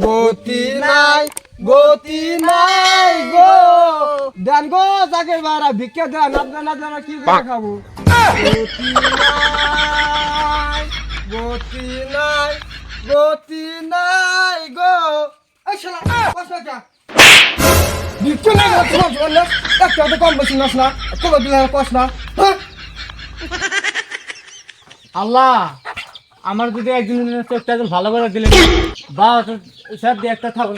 গতি নাই গতি নাই গো। দেন গো জাকির ভাইরা ভিক্ষা দেন, আপনার না দেন কি করে খাব? গতি নাই গতি নাই গতি নাই গো। এই শালা কষ্ট কা? ভিক্ষা নাই গো তোমার জন্য একটা তো কম বেশি নাস না না। হ্যাঁ? আল্লাহ, আমার যদি একদিন ভালো করে দিলে বা স্যার দিয়ে একটা থাকুন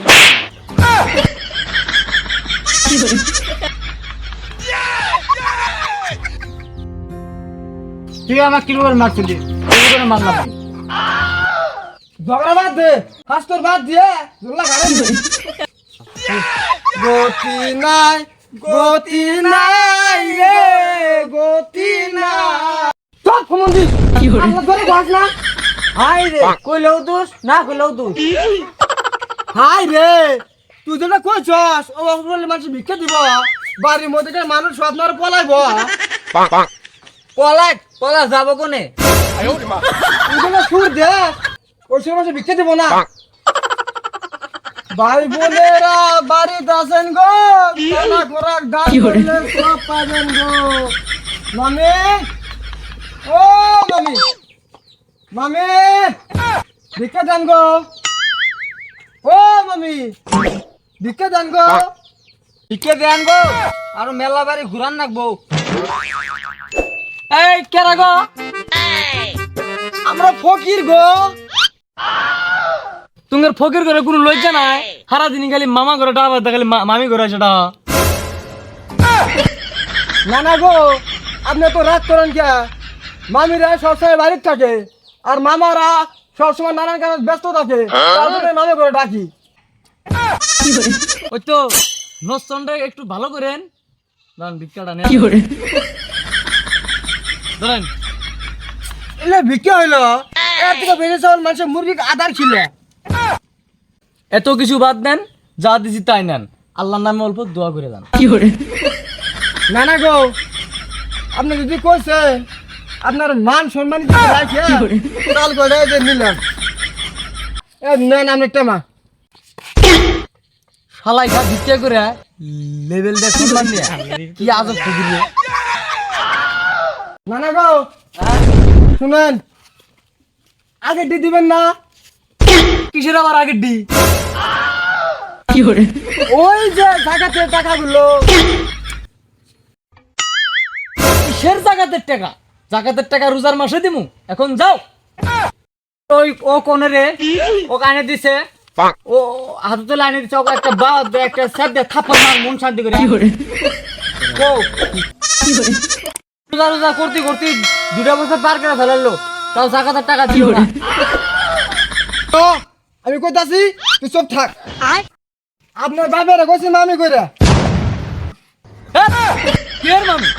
তুই আমার কিলো করে মারছিলি? মারলাম ঝগড়া বাদ দে হাস্তর বাদ দিয়ে জোল্লা গাড়ি গতি নাই গতি নাই রে গতি নাই। চল ফমন্দি কি হরে আল্লাহ ধরে বাস না। হাই রে কইলেও দোষ না কইলেও দোষ। হাই রে তুই যেটা কইছস ও বলে মানুষ ভিক্ষা দিব। বাড়ির মধ্যে যে মানুষ আপনার পলাইব। পলাই পলা যাব কোনে? সুর দে ওই সময় মানুষ ভিক্ষা দিব না। ভাই বোনেরা বাড়িতে আছেন গো। খানা খোরাক ডাল করলে সব পাবেন গো। মামি ও মামি মামি ভিক্ষা দেন গো। ও মামি। ভিক্ষা দেন গো। টিকে দেন গো। আর মেলা বাড়ি ঘুরান নাকবো। এই কেরা গো? আমরা ফকির গো। তুঙ্গের ফকির করে কোনো লজ্জা নাই। সারা দিন খালি মামা করে ডাবা খালি মামি করে সেটা না না গো আপনি তো রাগ করেন কে? মামিরা সবসময় বাড়ির থাকে। আর মামারা সবসময় নানান কারণে ব্যস্ত থাকে। তার জন্য করে ডাকি। ওই তো নস্তনটা একটু ভালো করেন। দাঁড়ান ভিক্ষাটা নেন। এলে বিক্রি হইল। এর থেকে চাউল মানুষের মুরগি আদার ছিল। এত কিছু বাদ দেন যা দিছি তাই নেন। আল্লাহর নামে অল্প দোয়া করে দেন। না না গো আপনি যদি কইছেন আপনার মান সম্মান করে? যে নিলাম। টেমা শালাই ভিক্ষা করে লেভেল দেখ সম্মান নিয়ে কি আজব খুঁজিল না না গো শুনেন আগে দিবেন না? কিসের আবার আগের ডি? ওই যে জায়গাতে টাকাগুলো। কিসের জাকাতের টাকা? জাকাতের টাকা রোজার মাসে দিমু। এখন যাও। ওই ও কোনে রে? ও কানে দিছে। ও হাতে তুলে আনে দিছে ওকে একটা বা একটা স্যাপ দিয়ে থাপ্পড় মার মন শান্তি করে। ও রোজা রোজা করতে করতে দুটা বছর পার করে ফেলালো। তাও জাকাতের টাকা দিও না। তো আমি কইতাছি তুই চুপ থাক। আপনার বাপের কইছি মামি কইরা। হ্যাঁ? কি এর মামি?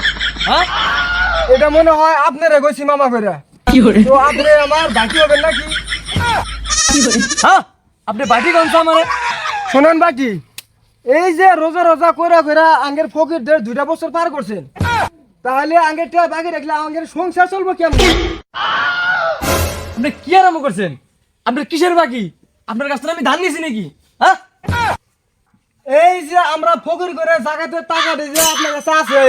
হ্যাঁ? এটা মনে হয় আপনারা কইছি মামা কইরা। তো আপনি আমার বাকি হবেন নাকি? হ্যাঁ? আপনি বাটি কোন মানে শোনেন বাকি। এই যে রোজা রোজা কইরা কইরা আঙ্গের ফকির দের দুইটা বছর পার করছেন তাহলে আঙ্গের টা বাকি রাখলে আঙ্গের সংসার চলবো কেমন? আপনি কি আরম্ভ করছেন? আপনি কিসের বাকি? আপনার কাছ থেকে আমি ধান নিয়েছি নাকি? হ্যাঁ? এই যে আমরা ফকির করে জাগাতে টাকা দিয়ে আপনার কাছে আছে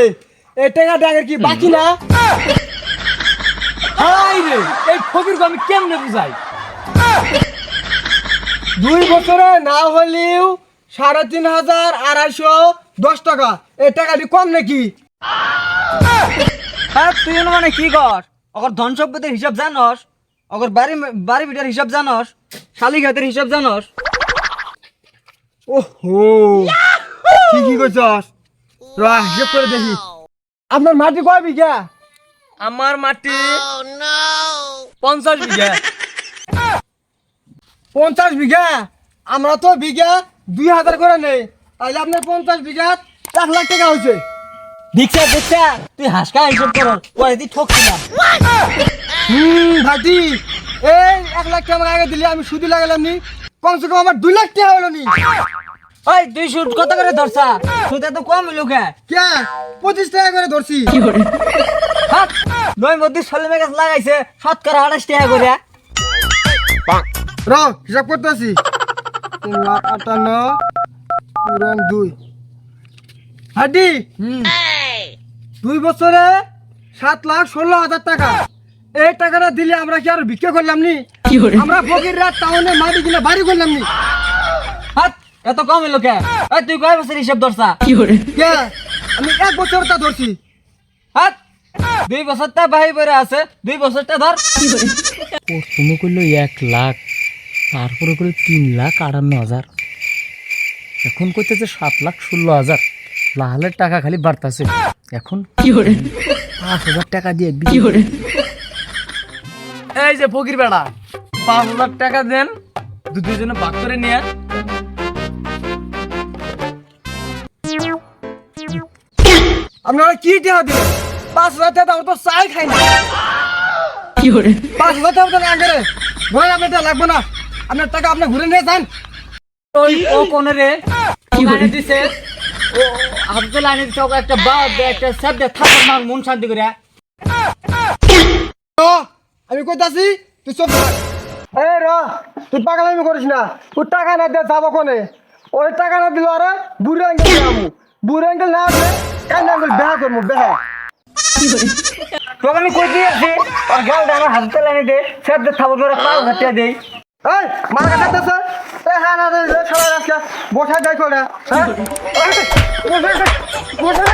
এই আগের কি বাকি না? হাই রে এই ফকিরকে আমি কেমনে বুঝাই? দুই বছরে না হলেও সাড়ে তিন হাজার আড়াইশো দশ টাকা। এই টাকাটি কম নাকি? হ্যাঁ তুই মানে কি কর? অগর ধন সম্পদের হিসাব জানস অগর বাড়ি বাড়ি বিটার হিসাব জানস শালি ঘাতের হিসাব জানস। ওহো ঠিকই কইছস। র হিসেব করে দেখি। আপনার মাটি কয় বিঘা? আমার মাটি পঞ্চাশ বিঘা। পঞ্চাশ বিঘা? আমরা তো বিঘা দুই হাজার করে নেই। তাহলে আপনার পঞ্চাশ বিঘা এক লাখ টাকা হয়েছে। দেখছা দেখছা তুই হাসকা হিসাব কর ওই তুই ঠকছি না হুম ভাটি এই এক লাখ টাকা আমাকে আগে দিলে আমি সুদি লাগালাম নি। কমসে কম আমার দুই লাখ টাকা হলো নি। ওই তুই সুদ কত করে ধরছা? সুদ এত কম হইল কে? কে পঁচিশ টাকা করে ধরছি। হাত নয় মধ্যে সলে মেগাছ লাগাইছে শতকরা আঠাশ টাকা করে। র হিসাব করতে আছি তিন লাখ আটান্ন পূরণ দুই। হাডি দুই বছরে সাত লাখ ষোলো হাজার টাকা। এই টাকাটা দিলে আমরা কি আর ভিক্ষা করলাম নি? আমরা ফকির রাত টাউনে মাটি কিনে বাড়ি করলাম নি। এত কম এলো কে? তুই কয় বছর হিসাব ধরছা? কে আমি এক বছর তা ধরছি। হাত! দুই বছরটা বাহি পরে আছে দুই বছরটা ধর। প্রথমে করল এক লাখ তারপরে করল তিন লাখ আটান্ন হাজার। এখন করতেছে সাত লাখ ষোলো হাজার। লাহালের টাকা খালি বাড়তাছে। এখন কি করে পাঁচ হাজার টাকা দিয়ে বিক্রি করে এই যে ফকির বেড়া পাঁচ হাজার টাকা দেন দু দুজনে ভাগ করে নিয়ে। আপনারা কি টাকা দিলেন? পাঁচ হাজার টাকা তো চাই খাই না। পাঁচ হাজার টাকা তো আগে ভয় আপনার টাকা লাগবে না। আপনার টাকা আপনি ঘুরে নিয়ে যান। ওই ও কোনে রে? ওখানে দিছে। ও হাতে লাইনে দিছে একটা বা একটা স্যাপ দিয়ে থাকার মার মন শান্তি করে। ও, আমি কইতাছি তুই চুপ এই র তুই পাগলামি করিস না। তুই টাকা না দিয়ে যাব কোনে? ওই টাকা না দিল আরে বুড়ি আঙ্কেল বুড়ি আঙ্কেল না আসলে কান্না আঙ্কেল বেহা করব বেহা। তোকে আমি কই দিয়ে আছি আর গাল দে আমার হাতে লাইনে দে। স্যাপ দে থাবো করে পাও হাতে দেই। এই মার কাছে স্যার এই হ্যাঁ না রে সবাই আজকে বসা যাই করে হ্যাঁ? বসা বসে